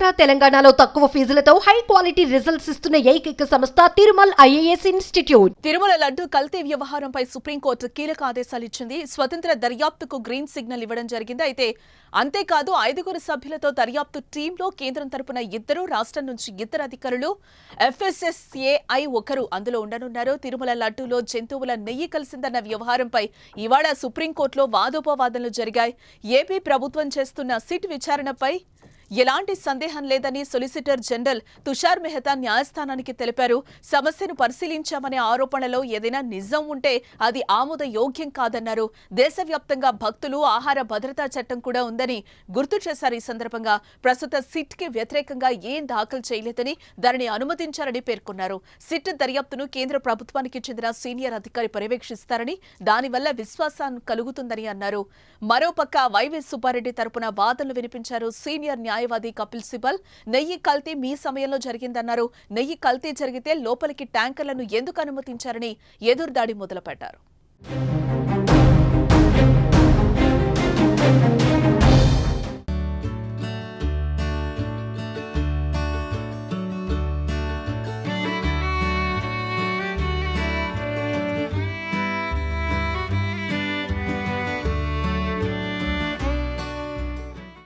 ఆంధ్ర తెలంగాణలో తక్కువ ఫీజులతో high quality results ఇస్తున్న ఏకైక సంస్థ తిరుమల్ ఐఏఎస్ ఇన్స్టిట్యూట్. తిరుమల లడ్డు కల్తీ వ్యవహారంపై సుప్రీంకోర్టు కీలక ఆదేశాలు ఇచ్చింది. స్వతంత్ర దర్యాప్తుకు గ్రీన్ సిగ్నల్ ఇవ్వడం జరిగింది. అయితే అంతేకాదు ఐదుగురు సభ్యులతో దర్యాప్తు టీంలో కేంద్రం తరపున ఇద్దరు రాష్ట్రం నుంచి ఇద్దరు అధికారులు ఎఫ్ఎస్ఎస్ఏఐ ఒకరు అందులో ఉండనున్నారు. తిరుమల లడ్డూలో జంతువుల నెయ్యి కలిసిందన్న వ్యవహారంపై ఇవాళ సుప్రీంకోర్టులో వాదోపవాదనలు జరిగాయి. ఏపీ ప్రభుత్వం చేస్తున్న సిట్ విచారణపై ఎలాంటి సందేహం లేదని సొలిసిటర్ జనరల్ తుషార్ మెహతా న్యాయస్థానానికి తెలిపారు. సమస్యను పరిశీలించామనే ఆరోపణలో ఏదైనా నిజం ఉంటే అది ఆమోద యోగ్యం కాదన్నారు. దేశవ్యాప్తంగా భక్తులు ఆహార భద్రతా చట్టం కూడా ఉందని గుర్తు చేశారు ఈ సందర్భంగా. ప్రస్తుత సిట్కి వ్యతిరేకంగా ఏం దాఖలు చేయలేదని దానిని అనుమతించారని పేర్కొన్నారు. సిట్ దర్యాప్తును కేంద్ర ప్రభుత్వానికి చెందిన సీనియర్ అధికారి పర్యవేక్షిస్తారని దానివల్ల విశ్వాసం కలుగుతుందని అన్నారు. మరోపక్క వైవి సుబ్బారెడ్డి తరపున వాదనలు వినిపించారు సీనియర్ న్యాయ న్యాయవాది కపిల్ సిబల్ నెయ్యి కల్తీ మీ సమయంలో జరిగిందన్నారు. నెయ్యి కల్తీ జరిగితే లోపలికి ట్యాంకర్లను ఎందుకు అనుమతించారని ఎదురుదాడి మొదలుపెట్టారు.